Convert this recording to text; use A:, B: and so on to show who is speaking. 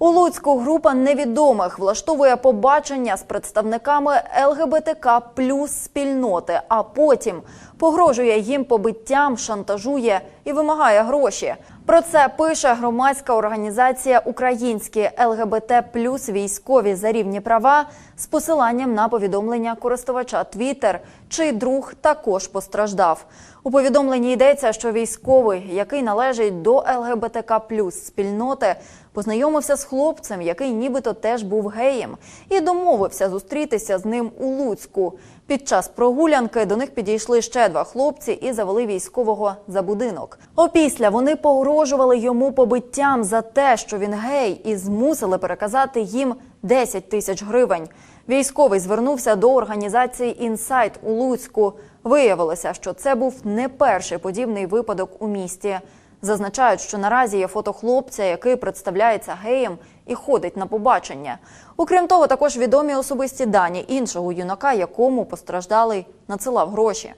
A: У Луцьку група невідомих влаштовує побачення з представниками ЛГБТК плюс спільноти, а потім погрожує їм побиттям, шантажує і вимагає гроші. Про це пише громадська організація Українські ЛГБТ плюс військові за рівні права з посиланням на повідомлення користувача Twitter, чий друг також постраждав. У повідомленні йдеться, що військовий, який належить до ЛГБТК плюс спільноти, познайомився з хлопцем, який нібито теж був геєм, і домовився зустрітися з ним у Луцьку. Під час прогулянки до них підійшли ще два хлопці і завели військового за будинок. Опісля вони погрожували йому побиттям за те, що він гей, і змусили переказати їм 10 тисяч гривень. Військовий звернувся до організації Інсайт у Луцьку. Виявилося, що це був не перший подібний випадок у місті. Зазначають, що наразі є фото хлопця, який представляється геєм і ходить на побачення. Окрім того, також відомі особисті дані іншого юнака, якому постраждалий надсилав гроші.